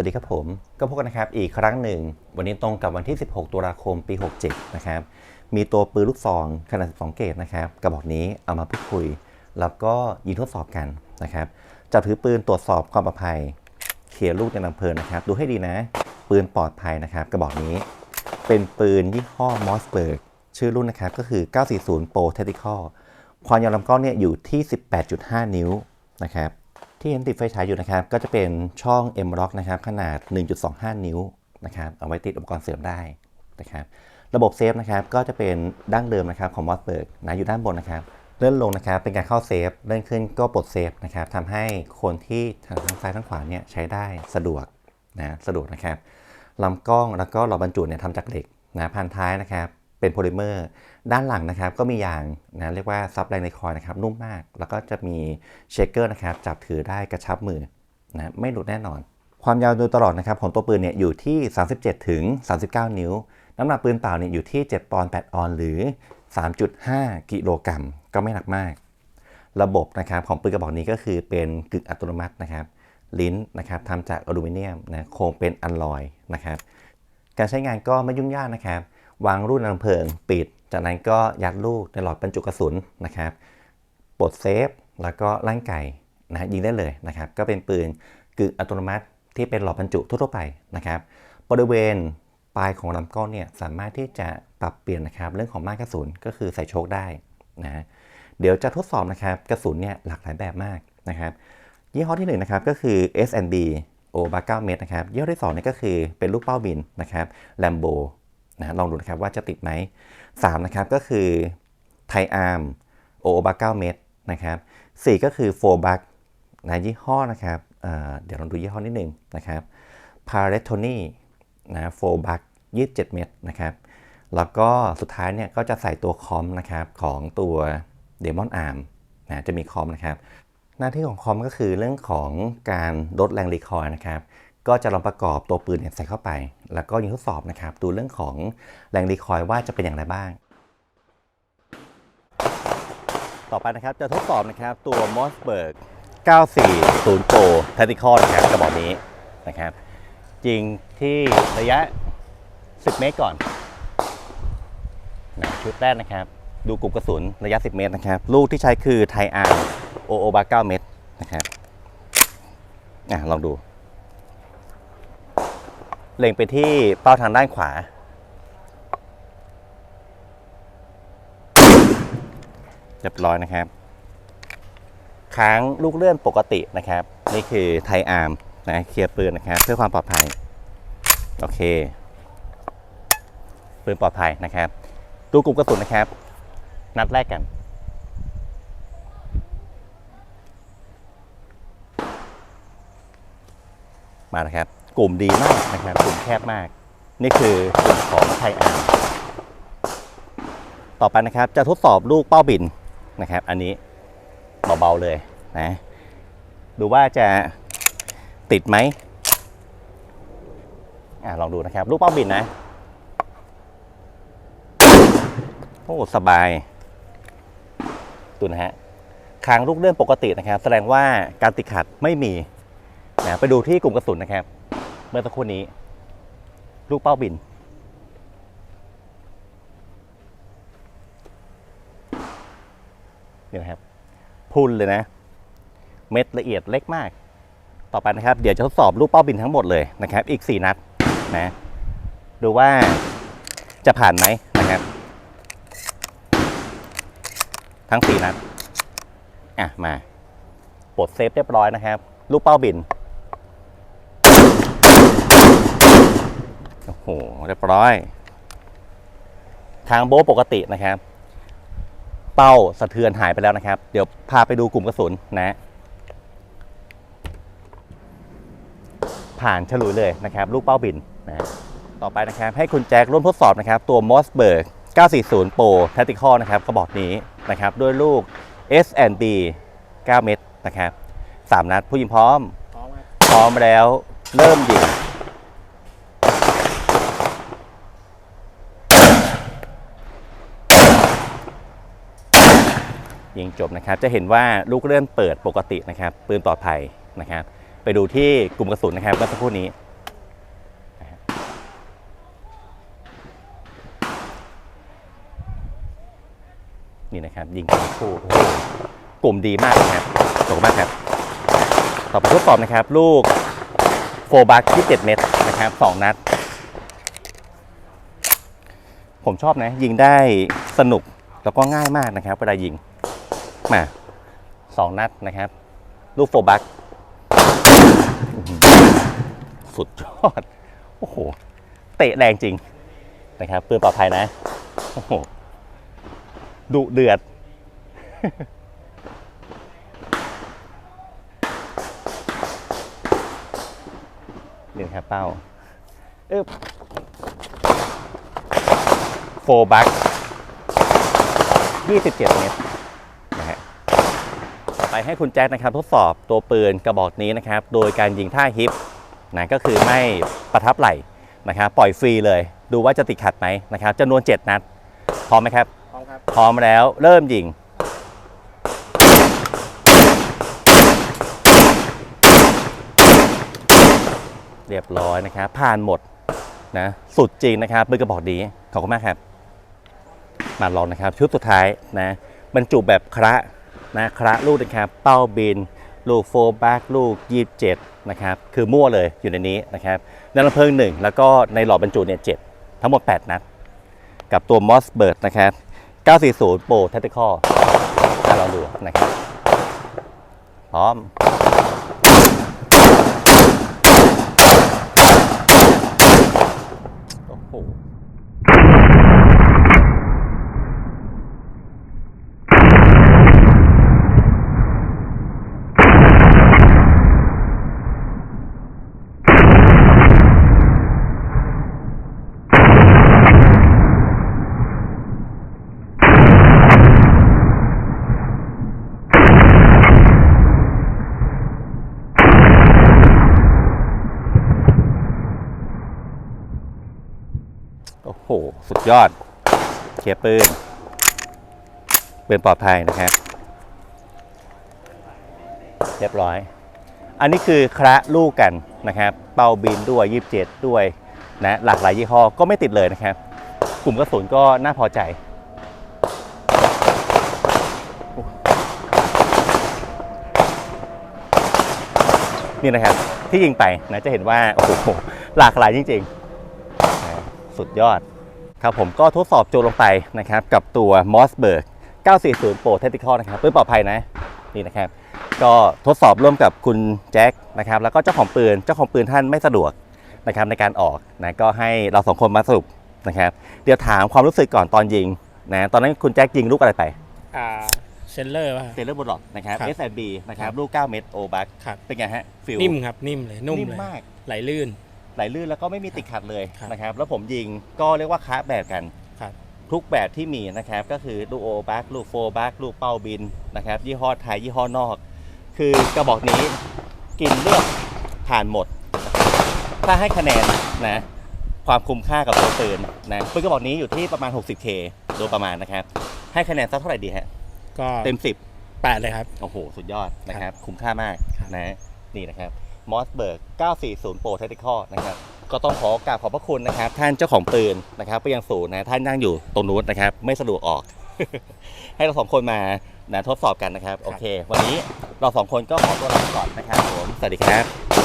วัสดีครับผม ก็พบกันนะครับอีกครั้งหนึ่ง วันนี้ตรงกับวันที่ 16 ตุลาคมปี 67 นะครับ มีตัวปืนลูกซองขนาด 12 เกรดนะครับกระบอกนี้เอามาพูดคุย แล้วก็ยิงทดสอบกันนะครับจับถือปืนตรวจสอบความปลอดภัยเคลียลูกในลำเพลินนะครับ ดูให้ดีนะ ปืนปลอดภัยนะครับ กระบอกนี้ เป็นปืนยี่ห้อมอสเบิร์กชื่อรุ่นนะครับก็คือ 940 Pro Tactical ความยาวลำกล้องเนี่ยอยู่ที่ 18.5 นิ้วนะครับ ที่เห็นติดไฟฉายอยู่นะครับ ก็จะเป็นช่อง M Lock นะครับขนาด 1.25 นิ้วนะครับเอาไว้ติดอุปกรณ์เสริมได้นะครับระบบเซฟนะครับก็จะเป็นดั้งเดิมนะครับของมอสเบิร์กนะอยู่ด้านบนนะครับเลื่อนลงนะครับเป็นการเข้าเซฟเลื่อนขึ้นก็ปลดเซฟนะครับทำให้คนที่ทางซ้ายทั้งขวาเนี่ยใช้ได้สะดวกนะสะดวกนะครับลำกล้องแล้วก็หลอดบรรจุเนี่ยทำจากเหล็กนะพันท้ายนะครับ เป็นโพลิเมอร์ด้านหลังนะครับก็มียางนะเรียกว่าซับแรงในคอยนะครับนุ่มมาก แล้วก็จะมีเชคเกอร์นะครับจับถือได้กระชับมือนะไม่หลุดแน่นอน ความยาวโดยตลอดนะครับของตัวปืนเนี่ยอยู่ที่ 37 ถึง 39 นิ้ว น้ำหนักปืนเปล่าเนี่ยอยู่ที่ 7 ปอนด์ 8 ออนหรือ 3.5 กิโลกรัมก็ไม่หนักมาก ระบบนะครับของปืนกระบอกนี้ก็คือเป็นกึ่งอัตโนมัตินะครับลิ้นนะครับทำจากอลูมิเนียมนะโครงเป็นอัลลอยนะครับการใช้งานก็ไม่ยุ่งยากนะครับ วางรูดนำเพลิง ปิด จากนั้นก็ยัดลูกในหลอดบรรจุกระสุนนะครับปลดเซฟ แล้วก็ลั่นไก่นะยิงได้เลยนะครับ ก็เป็นปืนกึ่งอัตโนมัติที่เป็นหลอดบรรจุทั่วไปนะครับ บริเวณปลายของลำกล้องเนี่ยสามารถที่จะปรับเปลี่ยนนะครับเรื่องของม่านกระสุนก็คือใส่โชคได้นะเดี๋ยวจะทดสอบนะครับกระสุนเนี่ยหลากหลายแบบมากนะครับ ยี่ห้อที่1นงนะครับก็คือ S&B O บา9เมตรนะครับยี่ห้อที่2เนี่ยก็คือเป็นลูกเป้าบินนะครับ Lambo นะลองดูนะครับว่าจะติดไหม3นะครับก็คือไทอาร์ม O บา9เมตรนะครับ4ก็คือ4 b u c นะยี่ห้อนะครับเเดี๋ยวลองดูยี่ห้อนิดหนึ่งนะครับ p a r e t o n y นะ4 b u c 27เจ็ดเมตรนะครับแล้วก็สุดท้ายเนี่ยก็จะใส่ตัวคอมนะครับของตัว Demon Arm นะจะมีคอมนะครับหน้าที่ของคอมก็คือเรื่องของการลดแรงรีคอยนะครับ ก็จะลองประกอบตัวปืนใส่เข้าไป แล้วก็ยิงทดสอบนะครับดูเรื่องของแรงรีคอยล์ว่าจะเป็นอย่างไรบ้าง ต่อไปนะครับจะทดสอบนะครับตัว Mossberg 940 Pro Tactical นะครับกระบอกนี้นะครับจริงที่ระยะ 10 เมตรก่อนนะชุดแรกนะครับ ดูกลุ่มกระสุนระยะ 10 เมตรนะครับ ลูกที่ใช้คือไทอาร์โอโอบา9เมตรนะครับอะลองดู เล็งไปที่เป้าทางด้านขวา เรียบร้อยนะครับ ค้างลูกเลื่อนปกตินะครับ นี่คือไทอาร์มนะเคลียร์ปืนนะครับ เพื่อความปลอดภัย โอเค ปืนปลอดภัยนะครับ ดูกลุ่มกระสุนนะครับ นัดแรกกันมานะครับ กลุ่มดีมากนะครับ กลุ่มแคบมาก นี่คือกลุ่มของไทยอาร์ต่อไปนะครับจะทดสอบลูกเป้าบินนะครับ อันนี้เบาๆเลยนะดูว่าจะติดไหมอะลองดูนะครับ ลูกเป้าบินนะ โอ้ สบายดูนะฮะค้างลูกเลื่อนปกตินะครับ แสดงว่าการติดขัดไม่มีนะไปดูที่กลุ่มกระสุนนะครับ เมื่อสักครู่นี้ ลูกเป้าบิน นี่นะครับ พุ่นเลยนะ เม็ดละเอียดเล็กมาก ต่อไปนะครับ เดี๋ยวจะทดสอบลูกเป้าบินทั้งหมดเลยนะครับ อีก 4 นัดนะ ดูว่าจะผ่านไหมนะครับ ทั้ง 4 นัด อะ มาปลดเซฟเรียบร้อยนะครับ ลูกเป้าบิน โอ้โหเรียบร้อย ทางโบะปกตินะครับ เป้าสะเทือนหายไปแล้วนะครับ เดี๋ยวพาไปดูกลุ่มกระสุนนะ ผ่านฉลุยเลยนะครับ ลูกเป้าบินนะต่อไปนะครับ ให้คุณแจ็คร่วมทดสอบนะครับ ตัว Mossberg 940 Pro Tactical นะครับกระบอกนี้นะครับ ด้วยลูก S&B 9เม็ดนะครับ 3 นัดผู้ยิงพร้อม พร้อมครับพร้อมแล้วเริ่มยิง ยิงจบนะครับ จะเห็นว่าลูกเลื่อนเปิดปกตินะครับ ปืนปลอดภัยนะครับ ไปดูที่กลุ่มกระสุนนะครับเมื่อสักครู่นี้นี่นะครับ ยิงคู่กลุ่มดีมากนะครับขอบมากครับ ต่อไปทดสอบนะครับ ลูกโฟบักที่ 7 เม็ดนะครับ 2 นัด ผมชอบนะ ยิงได้สนุกแล้วก็ง่ายมากนะครับเวลายิง มาสองนัดนะครับ ลูกโฟบักสุดยอด โอ้โห เตะแรงจริงนะครับปืนปลอดภัยนะ โอ้โห ดุเดือดนี่นะครับเป้าเอ๊บโฟบัก27 เมตรนะฮะต่อ ไปให้คุณแจ็คนะครับทดสอบตัวปืนกระบอกนี้นะครับ โดยการยิงท่าฮิปนะก็คือไม่ประทับไหลนะครับปล่อยฟรีเลย ดูว่าจะติดขัดไหมนะครับจำนวน 7 นัด พร้อมไหมครับ พร้อมครับ พร้อมแล้วเริ่มยิงเรียบร้อยนะครับผ่านหมดนะสุดจริงนะครับปืนกระบอกดีขอบคุณมากครับ มาลองนะครับชุดสุดท้ายนะบรรจุแบบคระ นะคระลูกนะครับเป้าบิน ลูกโฟร์แบักลูก 27 นะครับ คือมั่วเลยอยู่ในนี้นะครับในลำเพลิงหนึ่งแล้วก็ในหลอดบรรจุเนี่ยเจ็ดทั้งหมด 8 นัด กับตัว m o s b i r d นะครับ 940 Pro Tactical อะลองดูนะครับ พร้อมโอ้โห ยอดเคลียปืนปืนปลอดภัยนะครับ เรียบร้อย อันนี้คือคระลูกกันนะครับ เป้าบินด้วย27ด้วยนะหลากหลายยี่ห้อก็ไม่ติดเลยนะครับ กลุ่มกระสุนก็น่าพอใจนี่นะครับ ที่ยิงไปนะจะเห็นว่า โอ้โห หลากหลายจริงๆ สุดยอด ครับผมก็ทดสอบโจรลงไปนะครับ กับตัว Mossberg 940 Pro Tactical นะครับปืนปลอดภัยนะนี่นะครับ ก็ทดสอบร่วมกับคุณแจ็คนะครับแล้วก็เจ้าของปืนเจ้าของปืนท่านไม่สะดวกนะครับในการออกนะก็ให้เราสองคนมาสรุปนะครับเดี๋ยวถามความรู้สึกก่อนตอนยิงนะตอนนั้นคุณแจ็คยิงลูกอะไรไปอ่าเซนเลอร์ป่ะ เซเลอร์บอลนะครับ ครับ SLB นะครับครับ ลูก 9 เมตรโอบักครับ เป็นไงฮะฟิลนิ่มครับ นิ่มเลย นุ่มนิ่มเลย มาก ไหลลื่น ไหลลื่นแล้วก็ไม่มีติดขัดเลยครับนะครับ แล้วผมยิงก็เรียกว่าค้าแบบกัน ครับ ทุกแบบที่มีนะครับ ก็คือลูกโอบักลูกโฟบักลูกเป้าบินนะครับ ยี่ห้อไทยยี่ห้อนอก คือกระบอกนี้กินเลือกผ่านหมด ถ้าให้คะแนนนะ ความคุ้มค่ากับตัวปืนนะปืนกระบอกนี้อยู่ที่ประมาณ 60K โดยประมาณนะครับ ให้คะแนนสักเท่าไหร่ดีฮะก็เต็ม 10 แปดเลยครับ โอ้โห สุดยอดนะครับ คุ้มค่ามากครับ นะนี่นะครับ มอสเบิร์ก 940 Pro Tactical นะครับ ก็ต้องขอกราบขอบพระคุณนะครับ ท่านเจ้าของปืนนะครับไปยังศูนย์นะ ท่านนั่งอยู่ตรงนู้นนะครับ ไม่สะดวกออก ให้เราสองคนมานะทดสอบกันนะครับ โอเค วันนี้เราสองคนก็ขอตัวลาไปก่อนนะครับผม สวัสดีครับ